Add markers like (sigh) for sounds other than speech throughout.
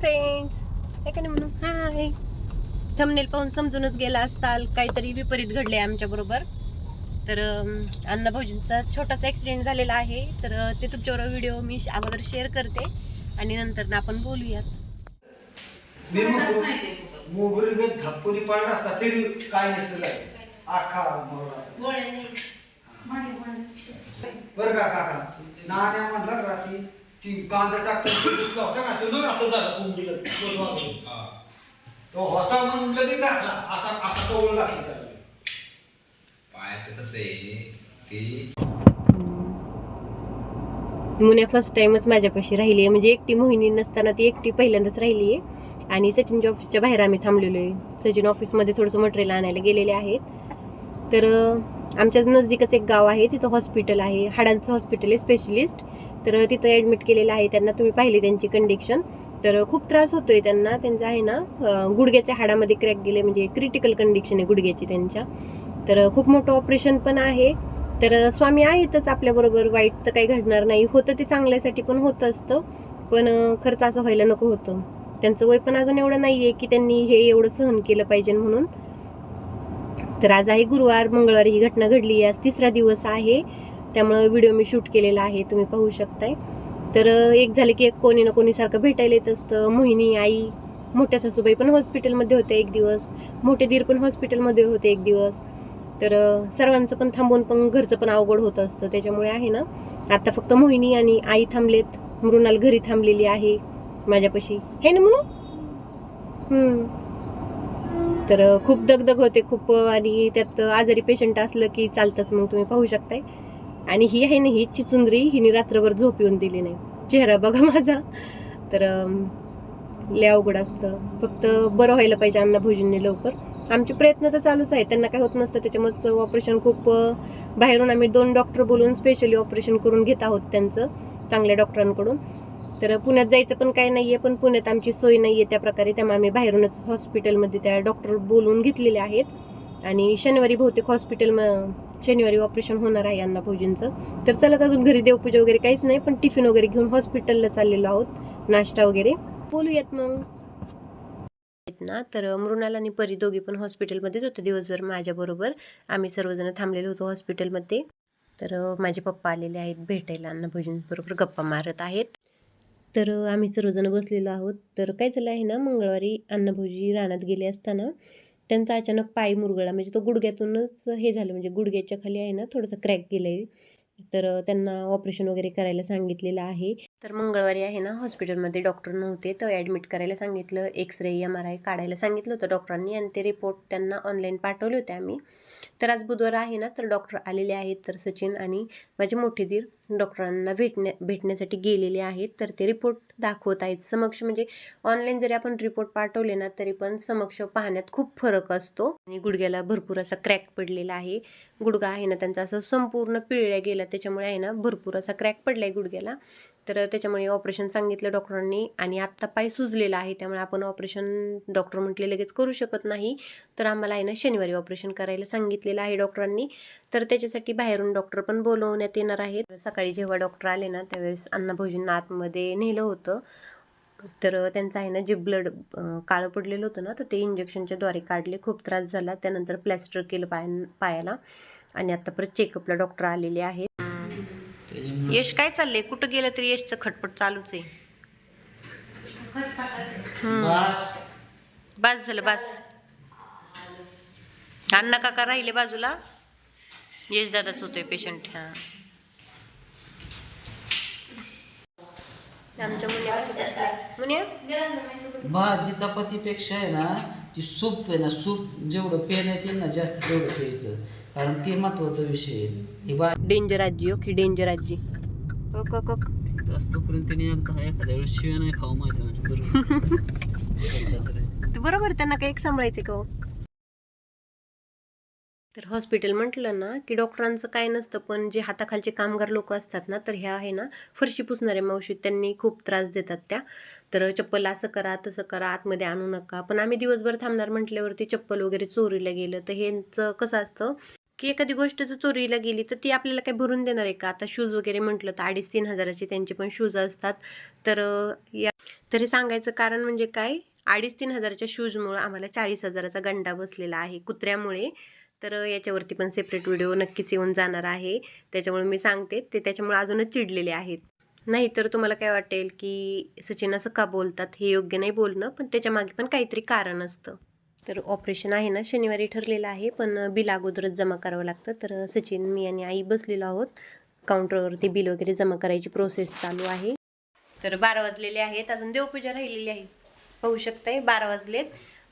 Friends काय का नाही म्हणू हाय थंबनेल पाहून समजूनच गेला असताल काहीतरी विपरीत घडले आमच्या बरोबर. तर अं, अण्णा भाऊजींचा छोटासा ऍक्सिडेंट झालेला आहे. तर ते तुमच्याबरोबर व्हिडिओ मी श- अगोदर शेअर करते आणि नंतर ना आपण बोलूयात. मोगरी पडला असता तरी काय आखा. बरं का काका? नाण्या म्हणला का ती ती कांदा टाकता होता का तो नव्हे असं झालं कोंबडीला तो मागे. तो होता म्हणून लगेच टाकला असा असा टोळ लागला त्याला पायाचं कसं आहे ते मुन्या फर्स्ट टाइमच माझ्यापाशी राहिली आहे म्हणजे एकटी मोहिनी नसताना ती एकटी पहिल्यांदाच राहिली आहे आणि सचिनच्या ऑफिसच्या बाहेर आम्ही थांबलेलो आहे सचिन ऑफिसमध्ये थोडंसं मटेरियल आणायला गेलेले आहेत. तर आमच्या नजदीकच एक गाव आहे तिथं हॉस्पिटल आहे. हाडांचं हॉस्पिटल आहे स्पेशलिस्ट तर तिथं ॲडमिट केलेलं आहे त्यांना. तुम्ही पाहिले त्यांची कंडिक्शन तर खूप त्रास होतोय त्यांना. त्यांचा आहे ना गुडघ्याच्या हाडामध्ये क्रॅक गेले म्हणजे क्रिटिकल कंडिक्शन आहे गुडघ्याची त्यांच्या. तर खूप मोठं ऑपरेशन पण आहे. तर स्वामी आहेतच आपल्याबरोबर. वाईट तर काही घडणार नाही. होतं ते चांगल्यासाठी पण होतं असतं. पण खर्च असं व्हायला नको होतं. त्यांचं वय पण अजून एवढं नाही आहे की त्यांनी हे एवढं सहन केलं पाहिजे म्हणून. तर आज आहे गुरुवार मंगळवारी ही घटना घडली आहे. आज तिसरा दिवस आहे. त्यामुळं व्हिडिओ मी शूट केलेला आहे. तुम्ही पाहू शकताय. तर एक झालं की एक कोणी ना कोणी सारखं भेटायला येत असतं. मोहिनी आई मोठ्या सासूबाई पण हॉस्पिटलमध्ये होत्या एक दिवस. मोठे दीर पण हॉस्पिटलमध्ये होते एक दिवस. तर सर्वांचं पण थांबून पण घरचं पण अवघड होत असतं. त्याच्यामुळे आहे ना आता फक्त मोहिनी आणि आई थांबलेत. मृणाल घरी थांबलेली आहे माझ्यापाशी. हे ना म्हणून हम्म. तर खूप दगदग होते खूप आणि त्यात आजारी पेशंट असलं की चालतंच मग तुम्ही पाहू शकताय. आणि ही आहे ना ही चिचुंदरी हिने रात्रभर झोप येऊन दिली नाही. चेहरा बघा माझा. तर लय अवघड असतं. फक्त बरं व्हायला पाहिजे अन्न भोजनने लवकर. आमचे प्रयत्न तर चालूच आहे त्यांना काय होत नसतं त्याच्यामुळेच ऑपरेशन खूप बाहेरून आम्ही दोन डॉक्टर बोलून स्पेशली ऑपरेशन करून घेत आहोत त्यांचं चांगल्या डॉक्टरांकडून तर पुण्यात जायचं पण काय नाही आहे पण पुण्यात आमची सोय नाही आहे त्या प्रकारे त्यामुळे आम्ही बाहेरूनच हॉस्पिटलमध्ये त्या डॉक्टर बोलवून घेतलेले आहेत. आणि शनिवारी बहुतेक हॉस्पिटल शनिवारी ऑपरेशन होणार आहे यांना भाऊजींचं तर चला अजून घरी देवपूजा वगैरे काहीच नाही पण टिफिन वगैरे घेऊन हॉस्पिटलला चाललेलो आहोत. नाश्ता वगैरे. बोलूयात मग. ना तर मृणाल आणि परी दोघी पण हॉस्पिटलमध्येच होते दिवसभर माझ्याबरोबर. आम्ही सर्वजण थांबलेलो होतो हॉस्पिटलमध्ये तर माझे पप्पा आलेले आहेत भेटायला अन्न बरोबर गप्पा मारत आहेत. तर आम्ही सर्वजण बसलेलो आहोत. तर काय झालं आहे ना मंगळवारी अण्णाभाऊजी रानात गेले असताना त्यांचा अचानक पाय मुरगळा म्हणजे तो गुडघ्यातूनच हे झालं. म्हणजे गुडघ्याच्या खाली आहे ना थोडंसं क्रॅक गेलं आहे तर त्यांना ऑपरेशन वगैरे करायला सांगितलेलं आहे. तर मंगळवारी आहे ना हॉस्पिटलमध्ये डॉक्टर नव्हते. तर ॲडमिट करायला सांगितलं. X ray M R I काढायला सांगितलं होतं डॉक्टरांनी. आणि ते रिपोर्ट त्यांना ऑनलाईन पाठवले होते आम्ही. तर आज बुधवार आहे ना तर डॉक्टर आलेले आहेत तर सचिन आणि माझे मोठे दीर डॉक्टरांना भेटण्या भेटण्यासाठी गेलेले आहेत. तर ते रिपोर्ट दाखवत आहेत. समक्ष म्हणजे ऑनलाईन जरी आपण रिपोर्ट पाठवले ना तरी पण समक्ष पाहण्यात खूप फरक असतो. आणि गुडघ्याला भरपूर असा क्रॅक पडलेला आहे. गुडघा आहे ना त्यांचा असं संपूर्ण पिळल्या गेला. त्याच्यामुळे आहे ना भरपूर असा क्रॅक पडला आहे गुडघ्याला. तर त्याच्यामुळे ऑपरेशन सांगितलं डॉक्टरांनी आणि आत्ता पाय सुजलेला आहे. त्यामुळे आपण ऑपरेशन डॉक्टर म्हटले लगेच करू शकत नाही. तर आम्हाला आहे ना शनिवारी ऑपरेशन करायला सांगितलं सांगितलेलं आहे डॉक्टरांनी तर त्याच्यासाठी बाहेरून डॉक्टर पण बोलवण्यात येणार आहेत. सकाळी जेव्हा डॉक्टर आले ना त्यावेळेस अण्णा भाऊजींना आतमध्ये नेलं होतं. तर त्यांचं आहे ना जे ब्लड काळं पडलेलं होतं ना तर ते इंजेक्शनच्या द्वारे काढले. खूप त्रास झाला. त्यानंतर प्लॅस्टर केलं पाय पायाला. आणि आता परत चेकअपला डॉक्टर आलेले आहेत. यश काय चाललंय? कुठं गेलं तरी यशचं खटपट चालूच आहे. बस झालं बस. अण्णा काका राहिले बाजूला. यश दादाच होतोय पेशंट हा. आमच्या मुन्या कशी बसल्या मुन्या? भाजी चपातीपेक्षा आहे ना ती सूप आहे ना सूप जेवढं पेण्यात येईल ना जास्त तेवढं प्यायचं. कारण ते महत्त्वाचा विषय आहे. ही बा डेंजर आजी ओके डेंजर आजी? हो को को. असतोपर्यंत त्यांनी एकदा एखाद्या वेळेस शिव्या नाही खाऊ माझ्या (laughs) बरोबर ते बरोबर त्यांना काही एक सांभाळायचे का हो? तर हॉस्पिटल म्हटलं ना की डॉक्टरांचं काय नसतं पण जे हाताखालचे कामगार लोक असतात ना तर ह्या आहे ना फरशी पुसणाऱ्या मावशी त्यांनी खूप त्रास देतात त्या. तर चप्पल असं करा तसं करा आतमध्ये आणू नका. पण आम्ही दिवसभर थांबणार म्हटल्यावरती चप्पल वगैरे चोरीला गेलं. तर ह्यांचं कसं असतं की एखादी गोष्ट जर चोरीला गेली तर ती आपल्याला काय भरून देणार आहे का? आता शूज वगैरे म्हटलं तर अडीच तीन हजाराचे त्यांचे पण शूज असतात. तर या तरी सांगायचं कारण म्हणजे काय? अडीच तीन हजाराच्या शूजमुळं आम्हाला चाळीस हजाराचा गंडा बसलेला आहे. कुत्र्यामुळे तर याच्यावरती पण सेपरेट व्हिडिओ नक्कीच येऊन जाणार आहे. त्याच्यामुळे मी सांगते ते त्याच्यामुळे अजूनच चिडलेले आहेत. नाही तर तुम्हाला काय वाटेल की सचिन असं का बोलतात हे योग्य नाही बोलणं पण त्याच्यामागे पण काहीतरी कारण असतं. तर ऑपरेशन आहे ना शनिवारी ठरलेलं आहे पण बिल अगोदरच जमा करावं लागतं. तर सचिन मी आणि आई बसलेलो आहोत. काउंटरवरती बिल वगैरे जमा करायची प्रोसेस चालू आहे. तर बारा वाजलेले आहेत. अजून देवपूजा राहिलेली आहे. पाहू शकताय बारा वाजलेत.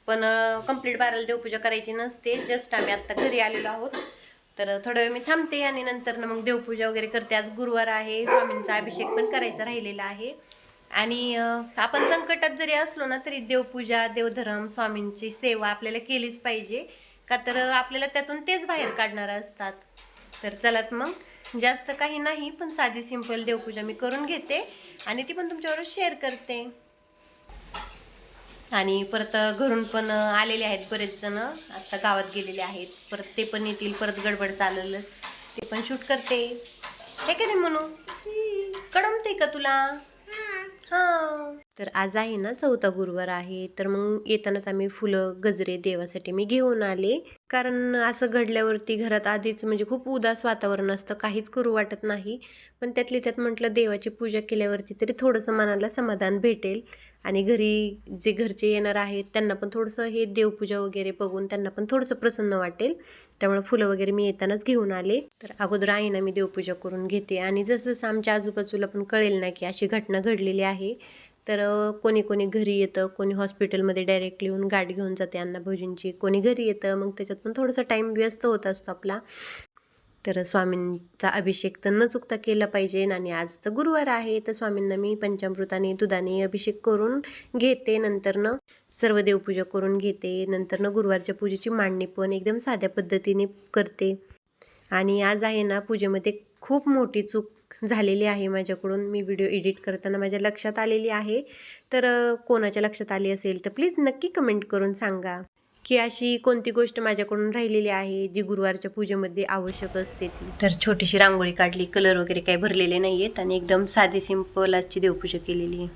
पण कंप्लीट बाराला देवपूजा करायची नसते. जस्ट आम्ही आत्ता घरी आलेलो आहोत. तर थोडा वेळ मी थांबते आणि नंतर ना मग देवपूजा वगैरे करते. आज गुरुवार आहे. स्वामींचा अभिषेक पण करायचा राहिलेला आहे. आणि आपण संकटात जरी असलो ना तरी देवपूजा देवधर्म स्वामींची सेवा आपल्याला केलीच पाहिजे. का तर आपल्याला त्यातून तेच बाहेर काढणार असतात. तर चलात मग. जास्त काही नाही पण साधी सिंपल देवपूजा मी करून घेते. आणि ती पण तुमच्याबरोबर शेअर करते. आणि परत घरून पण आलेले आहेत बरेच जण. आता गावात गेलेले आहेत. परत ते पण येतील परत गडबड चाललंच. ते पण शूट करते. हे का नाही म्हणू कडमते का तुला? हा. तर आज आहे ना चौथा गुरुवार आहे. तर मग येतानाच आम्ही फुलं गजरे देवासाठी मी घेऊन आले. कारण असं घडल्यावरती घरात आधीच म्हणजे खूप उदास वातावरण असतं. काहीच करू वाटत नाही. पण त्यातली त्यात म्हटलं देवाची पूजा केल्यावरती तरी थोडंसं मनाला समाधान भेटेल. आणि घरी जे घरचे येणार आहेत त्यांना पण थोडंसं हे देवपूजा वगैरे बघून त्यांना पण थोडंसं प्रसन्न वाटेल. त्यामुळे फुलं वगैरे मी येतानाच घेऊन आले. तर अगोदर आहे ना मी देवपूजा करून घेते. आणि जसं जसं आमच्या आजूबाजूला पण कळेल ना की अशी घटना घडलेली आहे तर कोणी कोणी घरी येतं कोणी हॉस्पिटलमध्ये डायरेक्टली येऊन गाठ घेऊन जाते अन्नाभोजींची कोणी घरी येतं मग त्याच्यात पण थोडासा टाईम व्यस्त होत असतो आपला. तर स्वामींचा अभिषेक तर न चुकता केला पाहिजे. आणि आज तर गुरुवार आहे तर स्वामींना मी पंचामृताने दुधाने अभिषेक करून घेते. नंतरनं सर्व देवपूजा करून घेते. नंतरनं गुरुवारच्या पूजेची मांडणी पण एकदम साध्या पद्धतीने करते. आणि आज आहे ना पूजेमध्ये खूप मोठी चूक झालेली आहे माझ्याकडून. मी व्हिडिओ एडिट करताना माझ्या लक्षात आलेली आहे. तर कोणाच्या लक्षात आली असेल तर प्लीज नक्की कमेंट करून सांगा. की अशी कोणती गोष्ट माझ्याकडून राहिलेली आहे जी गुरुवारच्या पूजेमध्ये आवश्यक असते ती? तर छोटीशी रांगोळी काढली कलर वगैरे काही भरलेले नाही आहेत आणि एकदम साधी सिंपल आजची देवपूजा केलेली आहे.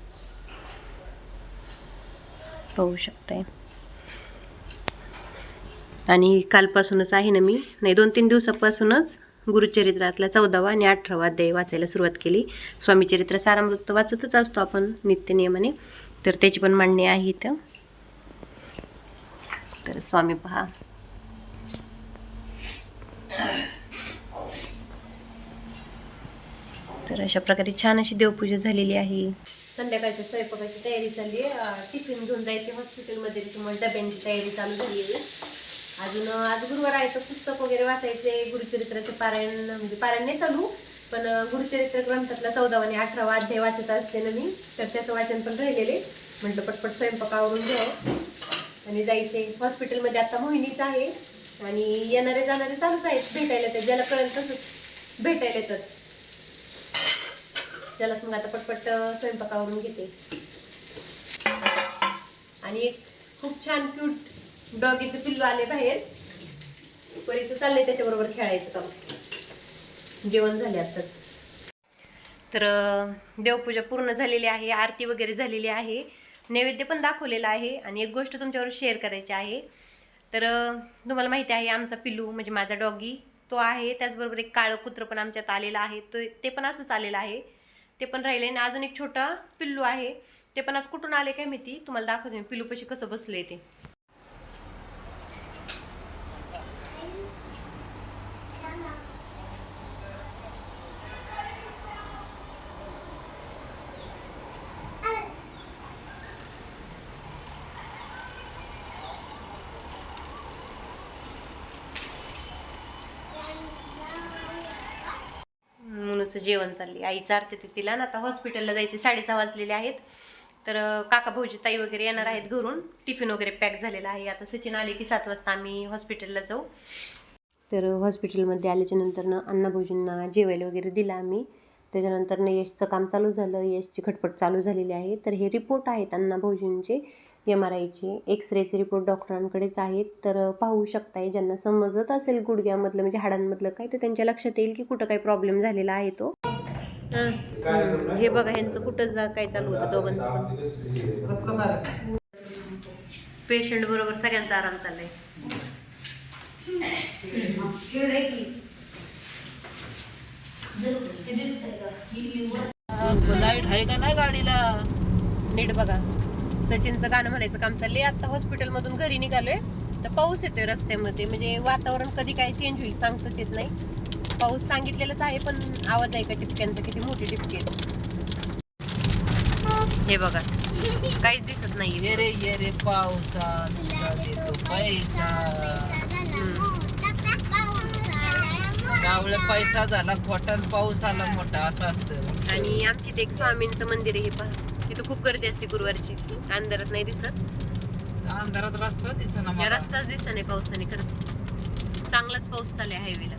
पाहू शकताय. आणि कालपासूनच आहे ना मी नाही दोन तीन दिवसापासूनच गुरुचरित्रातला चौदावा आणि अठरावा अध्याय वाचायला सुरुवात केली. स्वामीचरित्र सारामृत वाचतच असतो आपण नित्यनियमाने तर त्याची पण मांडणी आहे इथं. तर स्वामी पहा. तर अशा प्रकारे छान अशी देवपूजा झालेली आहे. संध्याकाळच्या स्वयंपाकाची तयारी चालली आहे. टिफिन घेऊन जायचे हॉस्पिटलमध्ये. तुम्हाला डब्यांची तयारी चालू झाली आहे. अजून आज गुरुवार आहे तर पुस्तक वगैरे वाचायचे. गुरुचरित्राचे पारायण म्हणजे पारायण नाही चालू पण गुरुचरित्र ग्रंथातला चौदावा आणि अठरावा अध्याय वाचत असते ना मी. तर त्याचं वाचन पण राहिलेले म्हटलं पटपट स्वयंपाकावरून घ्यावं आणि जायचे हॉस्पिटलमध्ये आता मोहिनीच आहे. आणि येणारे जाणारे चालूच आहेत. भेटायला तर ज्याला कळेल तसंच भेटायला येतात. त्याला मग आता पटपट स्वयंपाकावरून घेते. आणि एक खूप छान क्यूट डॉगीचं पिल्लू आले बाहेर. परीचं चाललंय त्याच्याबरोबर खेळायचं काम. जेवण झाले आत्ताच तर देवपूजा पूर्ण झालेली आहे. आरती वगैरे झालेली आहे. नैवेद्य पण दाखवलेला आहे आणि एक गोष्ट तुमच्यावर शेअर करायची आहे. तर तुम्हाला माहिती आहे आमचा पिल्लू म्हणजे माझा डॉगी तो आहे. त्याचबरोबर एक काळं कुत्रं पण आमच्यात आलेलं आहे. तो ते पण असंच आलेलं आहे. ते पण राहिले आणि अजून एक छोटा पिल्लू आहे. ते पण आज कुठून आले काय माहिती? तुम्हाला दाखवते मी. पिल्लूपाशी कसं बसलंय ते. मुलाचं जेवण चालली. आई चारते ते तिला. ना आता हॉस्पिटलला जायचे साडेसहा वाजलेले आहेत. तर काका भाऊजी ताई वगैरे येणार आहेत घरून. टिफिन वगैरे पॅक झालेला आहे. आता सचिन आले की सात वाजता आम्ही हॉस्पिटलला जाऊ. तर हॉस्पिटलमध्ये आल्याच्या नंतरनं अण्णा भाऊजींना जेवायला वगैरे दिलं आम्ही. त्याच्यानंतरनं यशचं काम चालू झालं. यशची खटपट चालू झालेली आहे. तर हे रिपोर्ट आहेत अण्णा भाऊजींचे. एम आर आयची एक्स रेचे रिपोर्ट डॉक्टरांकडेच आहेत. तर पाहू शकताय ज्यांना समजत असेल गुडघ्यामधलं म्हणजे हाडांमधलं काय तर त्यांच्या लक्षात येईल की कुठं काही प्रॉब्लेम झालेला आहे तो. हे बघा ह्यांचं कुठं जा काय चालू होतं दोघांचं पेशंट बरोबर सगळ्यांचा आराम चाललाय. लाइट आहे का नाही गाडीला? नीट बघा. सचिनचं गाणं म्हणायचं काम चाललंय. आता हॉस्पिटलमधून घरी निघालोय. तर पाऊस येतोय रस्त्यामध्ये. म्हणजे वातावरण कधी काय चेंज होईल सांगताच येत नाही. पाऊस सांगितलेलाच आहे पण आवाज आहे का टिपक्यांचा? किती मोठी टिपके आहेत. हे बघा. काहीच दिसत नाही ये रे ये रे पावसा पैसा. झाला खोटा पाऊस आला मोठा असं असतं. आणि आमची ते एक स्वामींचं मंदिर आहे हे पहा. तिथं खूप गर्दी असते गुरुवारची. अंधारात नाही दिसत. अंधारात रस्ता दिसना या मला. रस्ताच दिसत नाही पावसाने खरंच. चांगलाच पाऊस चाललाय हायवेला